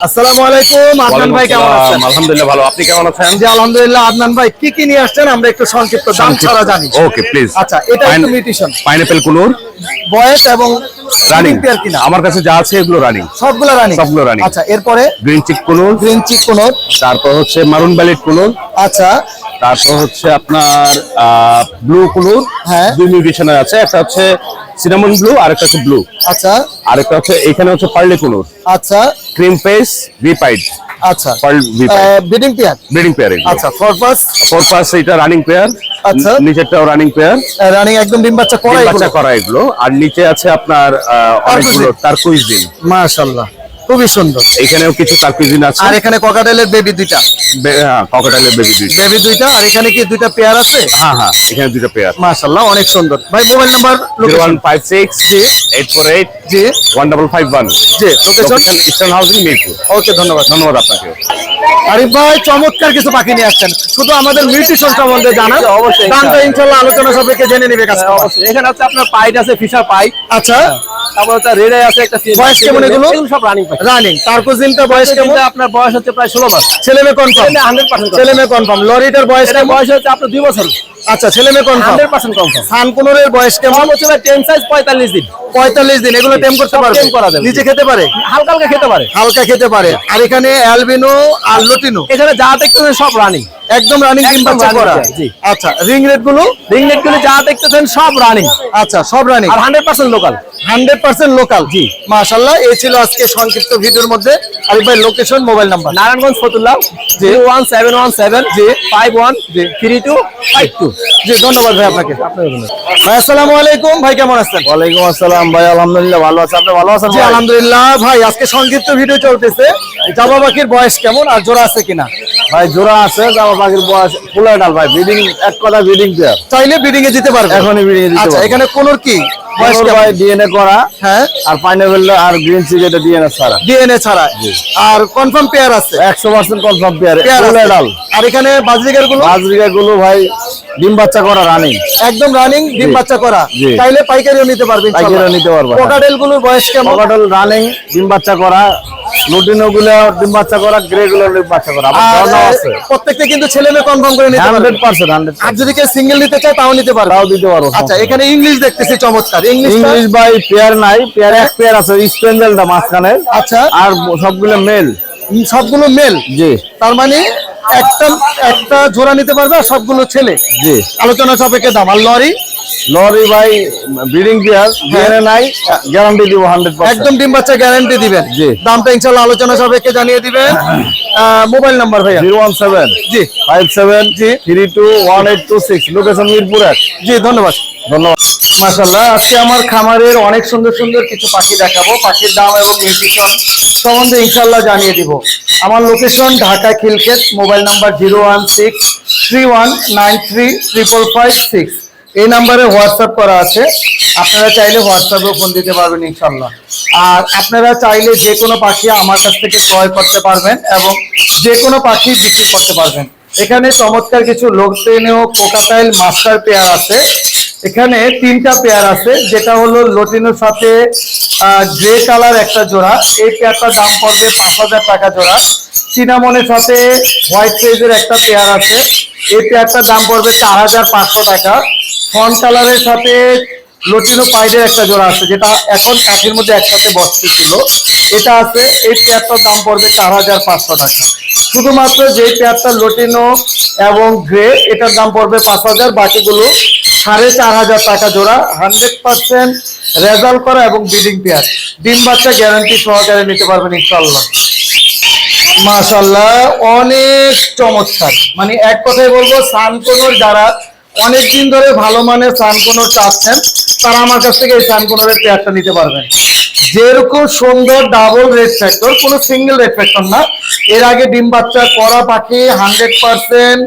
আসসালামু আলাইকুম আদনান ভাই কেমন আছেন? আলহামদুলিল্লাহ ভালো। আপনি কেমন আছেন? জি আলহামদুলিল্লাহ আদনান ভাই কি কি নিয়ে আসছেন? আমরা একটু সংক্ষিপ্ত দাম ছাড়া জানি। ওকে প্লিজ আচ্ছা এটা একটু মিউটিশন পাইনাপেল কুনুর বয়স এবং রানিং রানিং পেয়ার কিনা? আমার কাছে যা আছে এগুলো রানিং সবগুলো রানিং সবগুলো running। আচ্ছা এরপরে? গ্রিন চিক গ্রিন তারপর হচ্ছে মারুন ব্যালেট কুনুর। আচ্ছা। তারপর হচ্ছে আপনার ব্লু কুনুর। হ্যাঁ। দুই মিউটেশনের আছে একটা হচ্ছে সিনামন ব্লু আর একটা হচ্ছে ব্লু আচ্ছা। আরেকটা হচ্ছে এখানে হচ্ছে পার্লে কুনুর। আচ্ছা। ক্রিম পেস রিপাইড আচ্ছা। পার্ল ভিপাইড ব্রিডিং পেয়ার ব্রিডিং পেয়ার আচ্ছা ফোর পাস এটা রানিং পেয়ার আচ্ছা। নিচেরটাও রানিং পেয়ার রানিং একদম ডিম বাচ্চা করা বাচ্চা করা এগুলো। আর নিচে আছে আপনার টার্কুইজ দিন মাশাআল্লাহ। খুবই সুন্দর। এখানেও কিছু টার্কুইজিন আছে? আর এখানে ককাটেলের বেবি দুইটা। ককাটাইলের বেবি দুইটা। বেবি দুইটা আর এখানে কি দুইটা পেয়ার আছে? হ্যাঁ হ্যাঁ এখানে দুইটা পেয়ার মাশাআল্লাহ অনেক সুন্দর। ভাই mobile number zero one five six eight four eight জি। ওয়ান ডাবল ফাইভ ওয়ান জি location Eastern Housing Mirpur okay ধন্যবাদ। ধন্যবাদ আপনাকে। আরিফ ভাই চমৎকার কিছু পাখি নিয়ে আসছেন। শুধু আমাদের মিউটেশন সম্বন্ধে জানান। অবশ্যই, দামটা ইনশাল্লাহ আলোচনা সাপেক্ষে জেনে নেবে কাছে অবশ্যই। এখানে হচ্ছে আপনার পাইট আছে ফিশার পাইট। আচ্ছা। তারপর হচ্ছে রেডে আছে একটা বয়স কেমন এগুলো? সব রানিং পাইট রানিং তারকুজিনটা বয়স কেমন? আপনার বয়স হচ্ছে প্রায় ষোলো মাস। ছেলে মেয়ে কনফার্ম হান্ড্রেড পার্সেন্ট ছেলে মেয়ে কনফার্ম লরিটার বয়স বয়স হচ্ছে আপনার বছর। আচ্ছা ছেলে মেয়ে কনফার্ম হান্ড্রেড পার্সেন্ট কনফার্ম সানকুনুরের বয়স কেমন? হচ্ছে ভাই সাইজ পঁয়তাল্লিশ দিন। পঁয়তাল্লিশ দিন। এগুলো টেম করতে পারবে? tame করা যাবে। নিচে খেতে পারে? হালকা হালকা খেতে পারে। হালকা খেতে পারে। আর এখানে অ্যালবিনো আর লটিনো এখানে যা দেখতেছেন সব রানিং একদম রানিং ডিম একদম বাচ্চা করা। আচ্ছা রিং রেটগুলো? রিংনেটগুলো যা দেখতেছেন সব রানিং আচ্ছা সব রানিং আর hundred percent local hundred percent local জি। মাশাল্লাহ এই ছিল আজকে সংক্ষিপ্ত ভিডিওর মধ্যে। আরিফ ভাই location mobile number Narayanganj Fatullah. Zero one seven one seven জি। ফাইভ ওয়ান জি। থ্রি টু ফাইভ টু জি ধন্যবাদ ভাই আপনাকে। ভাই আসসালামু আলাইকুম। ভাই কেমন আছেন? ওয়ালাইকুম আসসালাম ভাই আলহামদুলিল্লাহ ভালো আছে। আপনি ভালো আছেন জি আলহামদুলিল্লাহ। ভাই আজকে সংক্ষিপ্ত ভিডিও চলতেছে। জামা পাখির বয়স কেমন আর জোড়া আছে কিনা? ভাই জোড়া আছে জামা পাখির বয়স ফুলের ডাল ভাই ব্রিডিং এক কথা ব্রিডিং পেয়ার চাইলে ব্রিডিং এ দিতে পারবে। এখনই breeding এ দিতে আচ্ছা এখানে কোনোর কি? বয়স ভাই ডিএনএ করা হ্যাঁ। আর পাইনাপেল আর গ্রিন সিগারেট ডিএনএ ছাড়া। ডিএনএ ছাড়া। আর কনফার্ম পেয়ার আছে? একশো পার্সেন্ট কনফার্ম পেয়ার ডাল। আর এখানে বাজরিকারগুলো বাজরিকা গুলো ভাই ডিম বাচ্চা করা রানিং একদম রানিং ডিম বাচ্চা করা। চাইলে পাইকারিও নিতে পারবেন পাইকারিও নিতে পারব। কোকাটেলগুলোর বয়স কেমন? রানিং ডিম বাচ্চা করা লুটিনো গুলো ডিম বাচ্চা করা গ্রে গুলো ডিম বাচ্চা করা আর আছে। প্রত্যেকটা কিন্তু ছেলে মেয়ে কনফার্ম করে নিতে পারবে। আর যদি কেউ সিঙ্গেল নিতে চায় তাও নিতে পারবে। তাও দিতে আচ্ছা এখানে ইংলিশ দেখতেছি চমৎকার। ইংলিশ ইংলিশ ভাই পেয়ার নাই। পেয়ার এক পেয়ার আছে স্পেন্ডেলটা মাঝখানে। আচ্ছা। আর সবগুলো মেল সবগুলো মেল জি। তার মানে একটা একটা জোড়া নিতে পারবে আর সবগুলো ছেলে? জি। আলোচনা সাপেক্ষে দাম। আর লরি? লরি ভাই ব্রিডিং পেয়ার ডিএনএ নাই গ্যারান্টি দিব হান্ড্রেড একদম ডিম বাচ্চা গ্যারান্টি দিবেন। জি। দামটা ইনশাল্লাহ আলোচনা সাপেক্ষে জানিয়ে দিবেন। মোবাইল নাম্বার ভাইয়া। জিরো ওয়ান সেভেন জি। Five seven three two one eight two six location Mirpur জি ধন্যবাদ। ধন্যবাদ। মাশাল্লাহ আজকে আমার খামারের অনেক সুন্দর সুন্দর কিছু পাখি দেখাবো। পাখির দাম এবং নিউট্রিশন সম্বন্ধে ইনশাল্লাহ জানিয়ে দিব। আমার location Dhaka Khilkhet mobile number zero one six three one nine three triple five six এই নাম্বারে হোয়াটসঅ্যাপ করা আছে। আপনারা চাইলে হোয়াটসঅ্যাপেও ফোন দিতে পারবেন ইনশাল্লাহ আর আপনারা চাইলে যে কোনো পাখি আমার কাছ থেকে ক্রয় করতে পারবেন এবং যে কোনো পাখি বিক্রি করতে পারবেন। এখানে চমৎকার কিছু লোকটেনেও কোকাটাইল মাস্টার পেয়ার আছে। এখানে তিনটা পেয়ার আছে, যেটা হলো লটিনোর সাথে গ্রে কালার একটা জোড়া। এই পেয়ারটার দাম পড়বে পাঁচ হাজার টাকা জোড়া। সিনামনের সাথে হোয়াইট সাইজের একটা পেয়ার আছে। এই পেয়ারটার দাম পড়বে চার হাজার পাঁচশো টাকা। ফন কালারের সাথে লটিনো পাইডের একটা জোড়া আছে, যেটা এখন কাঠির মধ্যে একসাথে বসতেছিল এটা আছে, এই পেয়ারটার দাম পড়বে চার হাজার পাঁচশো টাকা। শুধুমাত্র যে পেয়ারটা লটিনো এবং গ্রে এটার দাম পড়বে পাঁচ হাজার, বাকিগুলো সাড়ে চার হাজার টাকা জোড়া হান্ড্রেড পার্সেন্ট রেজাল্ট করা এবং ব্রিডিং পেয়ার ডিম বাচ্চা গ্যারান্টি সহকারে নিতে পারবেন ইনশাল্লাহ মাশাল্লাহ অনেক চমৎকার। মানে এক কথায় বলব, সানকোনোর যারা অনেকদিন ধরে ভালো মানের সানকোনোর চাচ্ছেন, তারা আমার কাছ থেকে এই সানকোনোরের পেয়ারটা নিতে পারবেন। যেরকম সুন্দর ডাবল রেড ফ্যাক্টর কোনো সিঙ্গেল রেড ফ্যাক্টর না। এর আগে ডিম বাচ্চা করা পাখি হান্ড্রেড পার্সেন্ট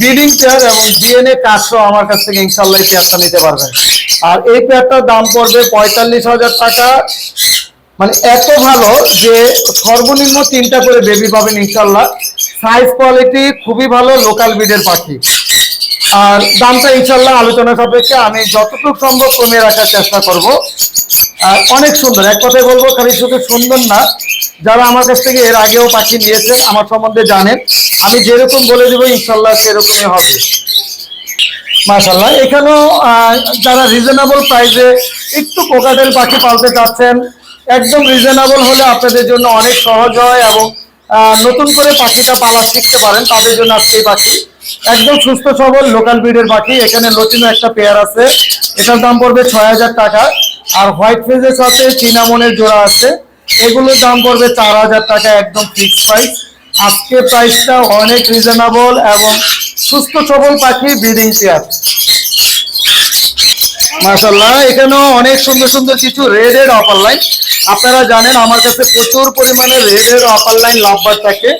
ব্রিডিং পেয়ার এবং ডিএনএ কাজসহ আমার কাছ থেকে ইনশাল্লাহ এই পেয়ারটা নিতে পারবেন। আর এই পেয়ারটার দাম পড়বে পঁয়তাল্লিশ হাজার টাকা। মানে এত ভালো যে সর্বনিম্ন তিনটা করে বেবি পাবেন ইনশাল্লাহ সাইজ কোয়ালিটি খুবই ভালো লোকাল ব্রিডের পাখি। আর দামটা ইনশাল্লাহ আলোচনা সাপেক্ষে আমি যতটুকু সম্ভব কমিয়ে রাখার চেষ্টা করব। আর অনেক সুন্দর, এক কথায় বলব খালি শুধু সুন্দর না, যারা আমার কাছ থেকে এর আগেও পাখি নিয়েছেন আমার সম্বন্ধে জানেন। আমি যেরকম বলে দেবো, ইনশাল্লাহ সেরকমই হবে। মাশাল্লাহ এখানেও যারা রিজনেবল প্রাইসে একটু কোকাটেল পাখি পালতে চাচ্ছেন, একদম রিজনেবল হলে আপনাদের জন্য অনেক সহজ হয় এবং নতুন করে পাখিটা পালা শিখতে পারেন, তাদের জন্য আজকে পাখি। একদম সুস্থ সবল লোকাল ব্রিডের পাখি, এখানে লটিনো একটা পেয়ার আছে। এটার দাম পড়বে ছয় হাজার টাকা। আর হোয়াইট ফেজের সাথে চিনামনের জোড়া আছে। এগুলোর দাম পড়বে চার হাজার টাকা, একদম ফিক্সড প্রাইস আজকে প্রাইসটা অনেক রিজনেবল এবং সুস্থ সবল পাখি ব্রিডিং চেয়ার মাশাল্লাহ এখানেও অনেক সুন্দর সুন্দর কিছু রেড এর অফার লাইন আপনারা জানেন, আমার কাছে প্রচুর পরিমাণে রেড এর অফার লাইন লাভবার থাকে।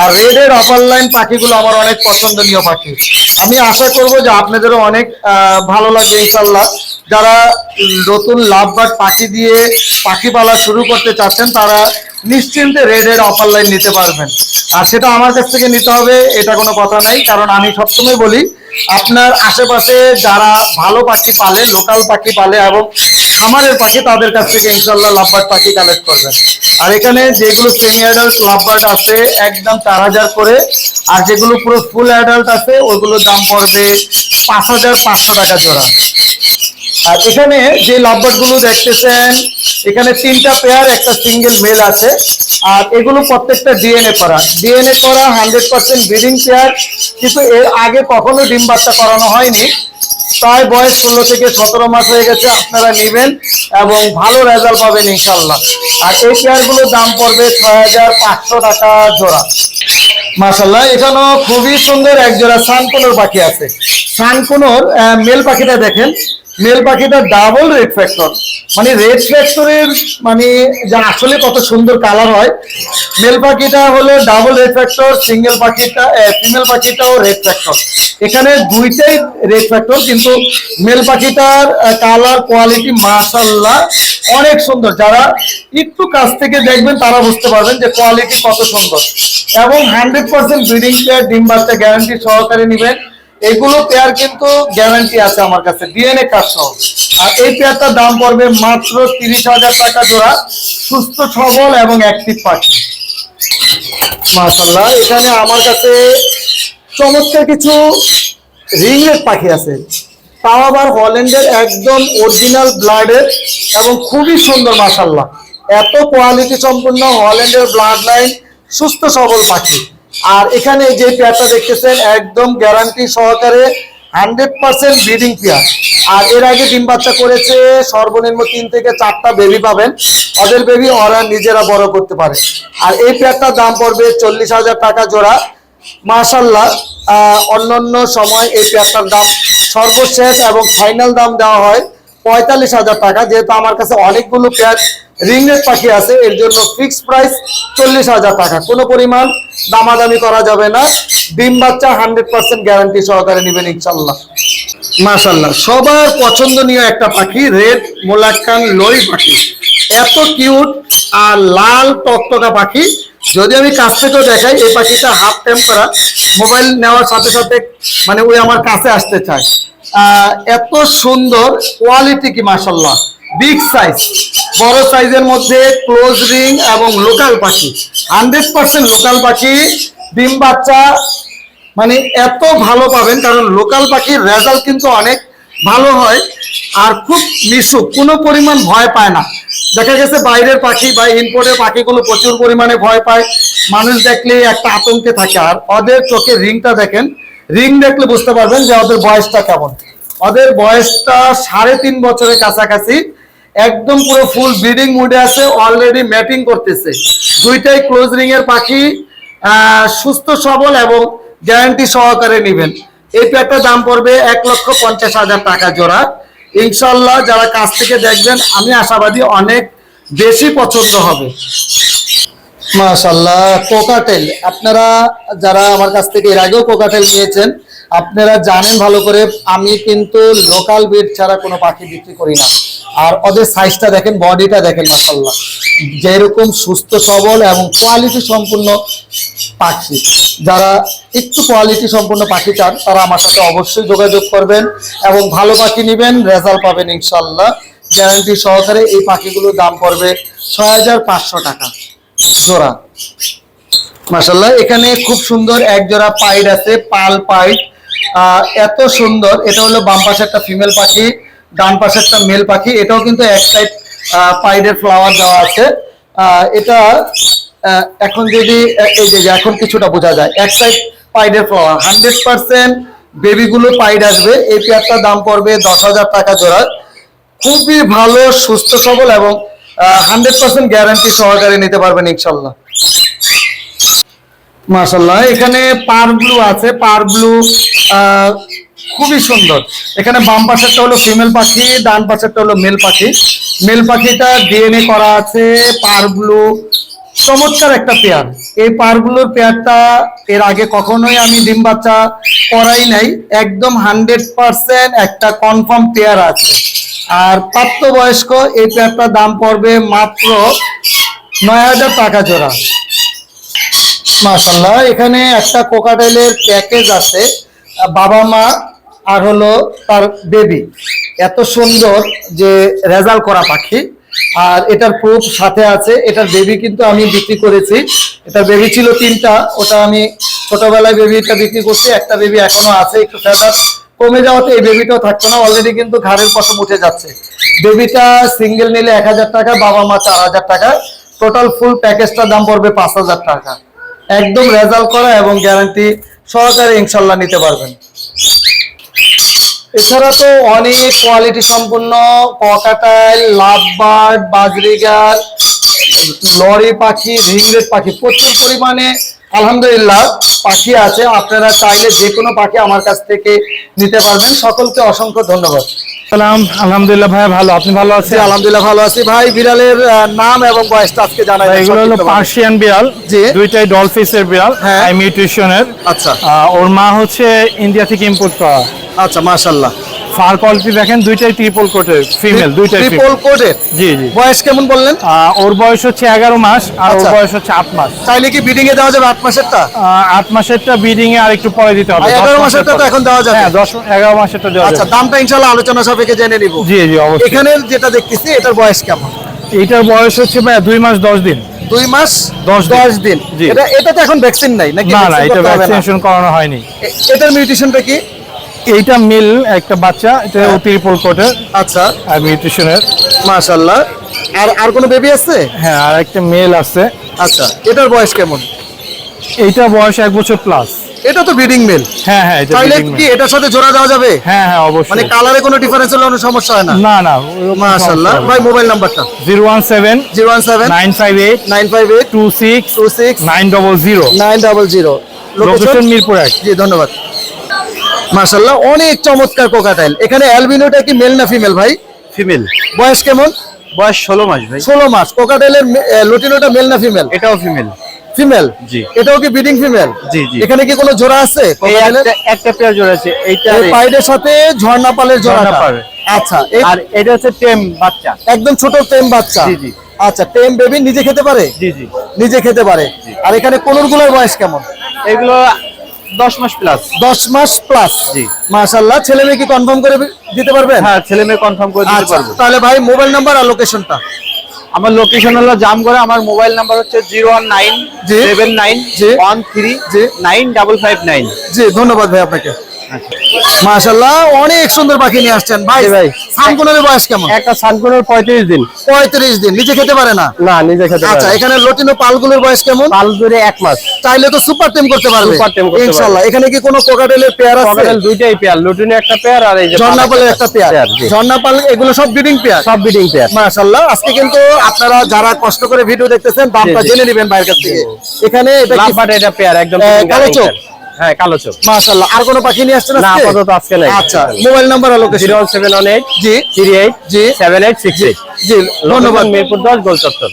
আর রেড এর অফার লাইন পাখিগুলো আমার অনেক পছন্দনীয় পাখি। আমি আশা করব যে আপনাদেরও অনেক ভালো লাগবে ইনশাল্লাহ যারা নতুন লাভবার পাখি দিয়ে পাখি পালা শুরু করতে চাচ্ছেন, তারা নিশ্চিন্তে রেডের অফার লাইন নিতে পারবেন। আর সেটা আমার কাছ থেকে নিতে হবে, এটা কোনো কথা নাই, কারণ আমি সবসময় বলি, আপনার আশেপাশে যারা ভালো পাখি পালে লোকাল পাখি পালে এবং খামারের পাখি, তাদের কাছ থেকে ইনশাল্লাহ লাভবার্ড পাখি কালেক্ট করবেন। আর এখানে যেগুলো সেমি অ্যাডাল্ট লাভবার্ড আছে, একদম চার হাজার করে, আর যেগুলো পুরো ফুল অ্যাডাল্ট আছে ওইগুলোর দাম পড়বে পাঁচ হাজার পাঁচশো টাকা জোড়া। আর এখানে যে লাভবার্ডগুলো দেখতেছেন, এখানে তিনটা পেয়ার একটা সিঙ্গেল মেল আছে। আর এগুলো প্রত্যেকটা ডিএনএ করা। ডিএনএ করা হান্ড্রেড পার্সেন্ট ব্রিডিং পেয়ার কিন্তু এর আগে কখনো ডিম বাচ্চা করানো হয়নি। প্রায় বয়স ষোলো থেকে সতেরো মাস হয়ে গেছে, আপনারা নেবেন এবং ভালো রেজাল্ট পাবেন ইনশাল্লাহ আর এই পেয়ারগুলোর দাম পড়বে ছয় হাজার পাঁচশো টাকা জোড়া। মাশাল্লাহ এখানেও খুবই সুন্দর এক জোড়া সানকুনোর পাখি আছে। সানকুনোর মেল পাখিটা দেখেন। মেল পাখিটা ডাবল রেড ফ্যাক্টর মানে রেড ফ্যাক্টরের মানে যা আসলে কত সুন্দর কালার হয়। মেল পাখিটা হলো ডাবল রেড ফ্যাক্টর সিঙ্গেল পাখিটা ফিমেল পাখিটাও রেড ফ্যাক্টর এখানে দুইটাই রেড ফ্যাক্টর কিন্তু মেল পাখিটার কালার কোয়ালিটি মাশাল্লাহ অনেক সুন্দর। যারা একটু কাছ থেকে দেখবেন, তারা বুঝতে পারবেন যে কোয়ালিটি কত সুন্দর। এবং হান্ড্রেড পার্সেন্ট ব্রিডিং ডিম বাচ্চা গ্যারান্টি সহকারে নেবেন। এগুলো পেয়ার কিন্তু গ্যারান্টি আছে আমার কাছে ডিএনএ কার্ড সহ। আর এই পেয়ারটার দাম পড়বে মাত্র তিরিশ হাজার টাকা জোড়া, সুস্থ, সবল এবং অ্যাক্টিভ পাখি। মাশাল্লাহ এখানে আমার কাছে চমৎকার কিছু রিংলেট পাখি আছে। তাও আবার হল্যান্ডের একদম অরিজিনাল ব্লাডের এবং খুবই সুন্দর মাশাল্লাহ এত কোয়ালিটি সম্পূর্ণ হল্যান্ডের ব্লাড লাইন সুস্থ, সবল পাখি। আর এখানে যে পেয়ারটা দেখতেছেন, একদম গ্যারান্টি সহকারে হান্ড্রেড পার্সেন্ট ব্রিডিং পেয়ার। আর এর আগে ডিম বাচ্চা করেছে, সর্বনিম্ন তিন থেকে চারটা বেবি পাবেন। ওদের বেবি ওরা নিজেরা বড় করতে পারে। আর এই পেয়ারটার দাম পড়বে চল্লিশ হাজার টাকা জোড়া। মাশাল্লাহ অন্যান্য সময় এই পেয়ারটার দাম সর্বশেষ এবং ফাইনাল দাম দেওয়া হয় পঁয়তাল্লিশ হাজার টাকা। যেহেতু আমার কাছে অনেকগুলো পেয়ার রিংনেট পাখি আছে, এর জন্য ফিক্স প্রাইস চল্লিশ হাজার টাকা। কোনো পরিমাণ দামাদামি করা যাবে না। ডিম বাচ্চা হান্ড্রেড পার্সেন্ট গ্যারান্টি সহকারে নেবেন ইনশাল্লাহ। মাশাল্লাহ। সবার পছন্দনীয় একটা পাখি, রেড মোলাক্কান লরি পাখি। এত কিউট আর লাল টকটকা পাখি। যদি আমি কাছ থেকেও দেখাই, এই পাখিটা হাফ টেম করা মোবাইল নেওয়ার সাথে সাথে মানে ওই আমার কাছে আসতে চায়। এত সুন্দর কোয়ালিটি কি মাশাল্লাহ? বিগ সাইজ বড় সাইজের মধ্যে ক্লোজ রিং এবং লোকাল পাখি। হান্ড্রেড পার্সেন্ট লোকাল পাখি, ডিম বাচ্চা মানে এত ভালো পাবেন, কারণ লোকাল পাখির রেজাল্ট কিন্তু অনেক ভালো হয় আর খুব মিশুক, কোনো পরিমাণ ভয় পায় না। দেখা গেছে বাইরের পাখি বা ইম্পোর্টের পাখিগুলো প্রচুর পরিমাণে ভয় পায়। মানুষ দেখলে একটা আতঙ্কে থাকে। আর ওদের চোখে রিংটা দেখেন রিং দেখলে বুঝতে পারবেন যে ওদের বয়সটা কেমন। ওদের বয়সটা সাড়ে তিন বছরের কাছাকাছি একদম পুরো ফুল ব্রিডিং মুডে আছে অলরেডি ম্যাটিং করতেছে। দুইটাই ক্লোজ রিং এর পাখি সুস্থ, সবল এবং গ্যারান্টি সহকারে নেবেন। এই পেয়ারটার দাম পড়বে এক লক্ষ পঞ্চাশ হাজার টাকা জোড়া। ইনশাল্লাহ যারা কাছ থেকে দেখবেন, আমি আশাবাদী অনেক বেশি পছন্দ হবে। মাশাল্লাহ কোকাটেল আপনারা যারা আমার কাছ থেকে এর আগেও কোকাটেল নিয়েছেন আপনারা জানেন ভালো করে আমি কিন্তু লোকাল বিট ছাড়া কোনো পাখি বিক্রি করি না। আর ওদের সাইজটা দেখেন বডিটা দেখেন মাশাল্লাহ যেরকম সুস্থ সবল এবং কোয়ালিটি সম্পূর্ণ পাখি। যারা একটু কোয়ালিটি সম্পূর্ণ পাখি চান তারা আমার সাথে অবশ্যই যোগাযোগ করবেন এবং ভালো পাখি নেবেন রেজাল্ট পাবেন ইনশাল্লাহ গ্যারান্টি সহকারে এই পাখিগুলোর দাম পড়বে ছয় হাজার পাঁচশো টাকা। জোড়া। মাসাল্লাহ এখানে খুব সুন্দর এক জোড়া পাইড আছে পাল আহ, এত সুন্দর। এটা হলো বাম পাশে একটা ফিমেল পাখি, ডান পাশে একটা মেল পাখি। এটাও কিন্তু এক সাইড পাইডের ফ্লাওয়ার দেওয়া আছে। এটা এখন যদি এই যে এখন কিছুটা বোঝা যায়। এক সাইড পাইডের ফ্লাওয়ার হান্ড্রেড পার্সেন্ট বেবিগুলো পাইড আসবে। এই পেয়ারটার দাম পড়বে দশ হাজার টাকা জোড়া। খুবই ভালো, সুস্থ, সবল এবং হান্ড্রেড পার্সেন্ট গ্যারান্টি সহকারে নিতে পারবেন ইনশাল্লাহ মাশাল্লাহ এখানে পার ব্লু আছে। পার ব্লু খুবই সুন্দর। এখানে বাম পাশেরটা হলো ফিমেল পাখি, ডান পাশেরটা হলো মেল পাখি। মেল পাখিটা ডিএনএ করা আছে, পার ব্লু চমৎকার একটা পেয়ার এই পারগুলোর পেয়ারটা এর আগে কখনোই আমি ডিম বাচ্চা করাই নাই। একদম হান্ড্রেড পার্সেন্ট একটা কনফার্ম পেয়ার আছে। আর প্রাপ্তবয়স্ক এই পেয়ারটার দাম পড়বে মাত্র নয় হাজার টাকা জোড়া। মাশাল্লাহ এখানে একটা কোকাটেলের প্যাকেজ আছে। বাবা মা আর হলো তার বেবি এত সুন্দর যে রেজাল্ট করা পাখি। আর এটার প্রুফ সাথে আছে, এটার বেবি কিন্তু আমি বিক্রি করেছি। এটা বেবি ছিল তিনটা, ওটা আমি ছোটবেলায় বেবিটা বিক্রি করছি, একটা বেবি এখনও আছে, একটু ফেদার কমে যাওয়াতে এই বেবিটাও থাকতো না অলরেডি কিন্তু ঘাড়ের পশম উঠে যাচ্ছে। বেবিটা সিঙ্গেল নিলে এক হাজার টাকা, বাবা মা চার হাজার টাকা। টোটাল ফুল প্যাকেজটার দাম পড়বে পাঁচ হাজার টাকা। একদম রেজাল্ট করা এবং গ্যারান্টি সহকারে ইনশাল্লাহ নিতে পারবেন। এছাড়া তো অনেক কোয়ালিটি সম্পূর্ণ ককাটাইল লাভবার্ড বাজরিগার লরি পাখি রিংরেট পাখি, প্রচুর পরিমাণে আলহামদুলিল্লাহ পাখি আছে। আপনারা চাইলে যে কোনো পাখি আমার কাছ থেকে নিতে পারবেন। সকলকে অসংখ্য ধন্যবাদ। সালাম আলহামদুলিল্লাহ ভাই ভালো। আপনি ভালো আছেন? আলহামদুলিল্লাহ ভালো আছি। ভাই বিড়ালের নাম এবং বয়সটা আজকে জানাই এগুলো হলো পার্সিয়ান বিড়াল। দুইটাই ডলফিসের বিড়াল হ্যাঁ। মিউট্রিশনের আচ্ছা। ওর মা হচ্ছে ইন্ডিয়া থেকে ইম্পোর্ট করা। আচ্ছা মাশাল্লাহ ফার কোয়ালিটি দেখেন দুইটাই ট্রিপল কোটের ফিমেল দুইটাই ট্রিপল। কোডের জি জি। বয়স কেমন বললেন? ওর বয়স হচ্ছে এগারো মাস আর ওর আচ্ছা। বয়স হচ্ছে আট মাস। চাইলে কি বিডিং এ দেওয়া যাবে আট মাসেরটা? আট মাসেরটা ব্রিডিং এ আর একটু পরে দিতে হবে এগারো মাসের মাসেরটা তো এখন দেওয়া যাবে। হ্যাঁ দশ এগারো মাসেরটা দেওয়া আচ্ছা দামটা ইনশাল্লাহ আলোচনা সাপেক্ষে জেনে নিব। জি জি অবশ্যই। এখানে যেটা দেখতেছি এটার বয়স কেমন? এইটার বয়স হচ্ছে ভাই দুই মাস দশ দিন। দুই মাস দশ। দশ দিন। এটা এটা তো এখন ভ্যাকসিন নাই নাকি না না এটা? ভ্যাকসিনেশন করানো হয়নি। এটার মিউটেশনটা কি? এইটা মিল একটা বাচ্চা এটা হ্যাঁ। ট্রিপল কোটের। আচ্ছা। আর মিউট্রিশনের মাশাআল্লাহ। আর আর কোনো বেবি আছে? হ্যাঁ আর একটা মেল আছে। আচ্ছা এটার বয়স কেমন? এইটা বয়স এক বছর প্লাস এটা তো ব্রিডিং মেল হ্যাঁ হ্যাঁ এটা কি এটার সাথে জোড়া দেওয়া যাবে? হ্যাঁ হ্যাঁ মানে অবশ্যই কালারে কোনো ডিফারেন্স হলে কোনো সমস্যা হয় না? না না মাশাআল্লাহ। ভাই মোবাইল নাম্বারটা zero one seven zero one seven nine five eight nine five eight two six two six nine double zero nine double zero location Mirpur এক। জি ধন্যবাদ। মাশাল্লাহ অনেক চমৎকার কোকাটাইল এখানে অ্যালবিনোটা কি মেল না ফিমেল ভাই? ফিমেল বয়স কেমন? বয়স ষোলো মাস ভাই। ষোলো মাস। কোকাটাইলের লুটিনোটা মেল না ফিমেল এটাও ফিমেল ফিমেল জি। এটাও কি ব্রিডিং ফিমেল জি, জি। এখানে কি কোনো জোড়া আছে একটা পেয়ার জোড়া আছে এইটা পাইডের সাথে ঝর্ণা পালের জোড়াটা। ঝর্ণা পাল। আচ্ছা আর এটা হচ্ছে টেম বাচ্চা। একদম ছোট টেম বাচ্চা। জি, জি। আচ্ছা টেম বেবি নিজে খেতে পারে? জি জি। নিজে খেতে পারে। আর এখানে কোনগুলোর বয়স কেমন? এগুলো দশ মাস প্লাস দশ মাস প্লাস জি। মাশাআল্লাহ ছেলে মেয়ে কি কনফার্ম করে দিতে পারবেন হ্যাঁ ছেলে মেয়ে কনফার্ম করে দিতে আচ্ছা পারব তাহলে ভাই মোবাইল নাম্বার আর লোকেশনটা আমার লোকেশন হলো জামগড়ে আমার মোবাইল নাম্বার হচ্ছে zero one nine. Seven nine. One three. Nine double five nine জি ধন্যবাদ ভাই আপনাকে মাশাল্লাহ অনেক সুন্দর পাখি নিয়ে আসছেন। ভাই ভাই। সানকুনের বয়স কেমন? একটা সানকুনের পঁয়ত্রিশ দিন। পঁয়ত্রিশ দিন নিজে খেতে পারে না? না নিজে খেতে আচ্ছা এখানে লটিনো পালগুলোর বয়স কেমন? পাল ধরে এক মাস। চাইলে তো সুপার টেম করতে পারবে। ইনশাআল্লাহ এখানে কি কোনো কোকাটেলের পেয়ার আছে? পকেটেল দুইটাই পেয়ার লুটিনে একটা পেয়ার আর এই যে ঝর্ণা পালের একটা পেয়ার পেয়ার, জি। ঝর্ণা পাল এগুলো সব ব্রিডিং পেয়ার সব বিডিং পেয়ার মাশাআল্লাহ আজকে কিন্তু আপনারা যারা কষ্ট করে ভিডিও দেখতেছেন দামটা। জেনে নেবেন বাইরের কাছ থেকে। এখানে এটা কি এটা পেয়ার একদম কালো চোখ? হ্যাঁ কালো চোখ। মাশাআল্লাহ। আর কোনো পাখি নিয়ে আসছেন না আপাতত আজকে নাই। আচ্ছা মোবাইল নাম্বার আর লোকেশন জি। থ্রি এইট জি। সেভেন এইট সিক্স এইট জি ধন্যবাদ। মিরপুর দশ গোল চত্বর